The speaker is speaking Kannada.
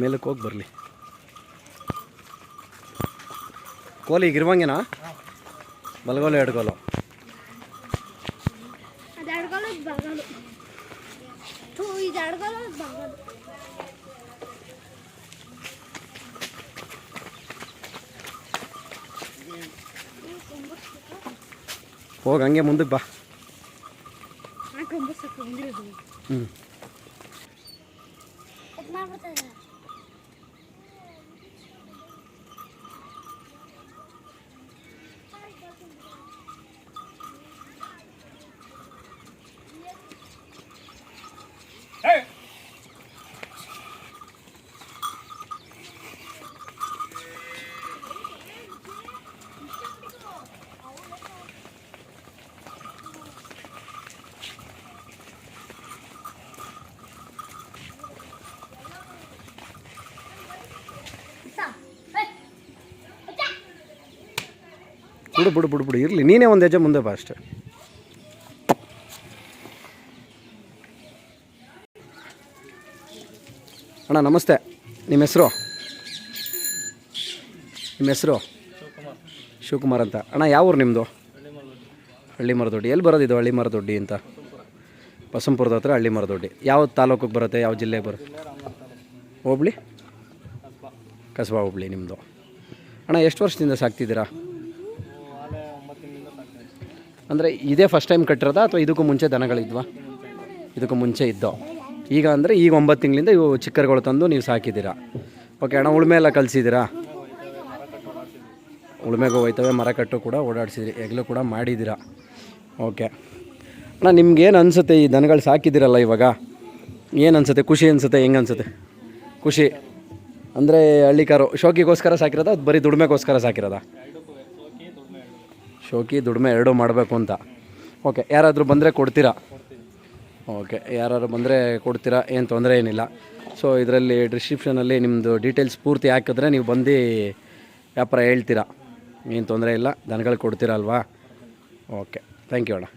ಮೇಲಕ್ಕೆ ಹೋಗಿ ಬರಲಿ. ಕೋಲಿ ಈಗ ಇರುವಂಗೆನಾ ಬಲಗೋಲು. ಎಡ್ಗೋಲು ಹೋಗಿ ಹಂಗೆ ಮುಂದಕ್ಕೆ ಬಾ. ಹ್ಞೂ ಬಿಡು ಬಿಡು ಬಿಡು ಬಿಡು. ಇರಲಿ, ನೀನೇ ಒಂದು ಹೆಜ್ಜೆ ಮುಂದೆ ಬಾ ಅಷ್ಟೇ. ಅಣ್ಣ, ನಮಸ್ತೆ. ನಿಮ್ಮ ಹೆಸರು? ನಿಮ್ಮ ಹೆಸರು? ಶಿವಕುಮಾರ್ ಅಂತ. ಅಣ್ಣ, ಯಾವ ಊರು ನಿಮ್ಮದು ಹಳ್ಳಿ ಮರದೊಡ್ಡಿ ಎಲ್ಲಿ ಬರೋದು ಹಳ್ಳಿ ಮರದೊಡ್ಡಿ ಅಂತ? ಬಸಂಪುರದ ಹತ್ರ ಹಳ್ಳಿ ಮರದೊಡ್ಡಿ ಯಾವ ತಾಲೂಕಿಗೆ ಬರುತ್ತೆ, ಯಾವ ಜಿಲ್ಲೆಗೆ ಬರುತ್ತೆ? ಹೋಬ್ಳಿ? ಕಸಬಾ ಹೋಬ್ಳಿ ನಿಮ್ಮದು ಅಣ್ಣ, ಎಷ್ಟು ವರ್ಷದಿಂದ ಸಾಕ್ತಿದ್ದೀರಾ? ಅಂದರೆ ಇದೇ ಫಸ್ಟ್ ಟೈಮ್ ಕಟ್ಟಿರೋದ ಅಥವಾ ಇದಕ್ಕೂ ಮುಂಚೆ ದನಗಳಿದ್ವಾ? ಇದಕ್ಕೂ ಮುಂಚೆ ಇದ್ದೋ? ಈಗ ಅಂದರೆ ಈಗ ಒಂಬತ್ತು ತಿಂಗಳಿಂದ ಇವು ಚಿಕ್ಕರ್ಗಳು ತಂದು ನೀವು ಸಾಕಿದ್ದೀರಾ? ಓಕೆ ಅಣ್ಣ, ಉಳುಮೆ ಎಲ್ಲ ಕಲಿಸಿದ್ದೀರಾ? ಉಳುಮೆಗೆ ಹೋಯ್ತವೆ, ಮರ ಕಟ್ಟು ಕೂಡ ಓಡಾಡಿಸಿದ್ರಿ ಹೆಗ್ಲು ಕೂಡ ಮಾಡಿದ್ದೀರಾ? ಓಕೆ ಅಣ್ಣ ನಿಮ್ಗೇನು ಅನಿಸುತ್ತೆ ಈ ದನಗಳು ಸಾಕಿದ್ದೀರಲ್ಲ ಇವಾಗ? ಏನು ಅನಿಸುತ್ತೆ? ಖುಷಿ ಅನಿಸುತ್ತೆ? ಹೆಂಗೆ ಅನಿಸುತ್ತೆ? ಖುಷಿ? ಅಂದರೆ ಹಳ್ಳಿಕಾರು, ಶೋಕಿಗೋಸ್ಕರ ಸಾಕಿರೋದಾ ಅದು ಬರೀ ದುಡಿಮೆಗೋಸ್ಕರ ಸಾಕಿರೋದಾ? ಶೋಕಿ ದುಡಿಮೆ ಎರಡೂ ಮಾಡಬೇಕು ಅಂತ. ಓಕೆ, ಯಾರಾದರೂ ಬಂದರೆ ಕೊಡ್ತೀರಾ? ಓಕೆ, ಯಾರಾದ್ರು ಬಂದರೆ ಕೊಡ್ತೀರಾ? ಏನು ತೊಂದರೆ ಏನಿಲ್ಲ. ಸೊ ಇದರಲ್ಲಿ ಡಿಸ್ಕ್ರಿಪ್ಷನಲ್ಲಿ ನಿಮ್ಮದು ಡೀಟೇಲ್ಸ್ ಪೂರ್ತಿ ಹಾಕಿದ್ರೆ ನೀವು ಬಂದು ವ್ಯಾಪಾರ ಹೇಳ್ತೀರಾ? ಏನು ತೊಂದರೆ ಇಲ್ಲ ದನಗಳು ಕೊಡ್ತೀರಾ ಅಲ್ವಾ? ಓಕೆ ಥ್ಯಾಂಕ್ ಯು ಅಣ್ಣ.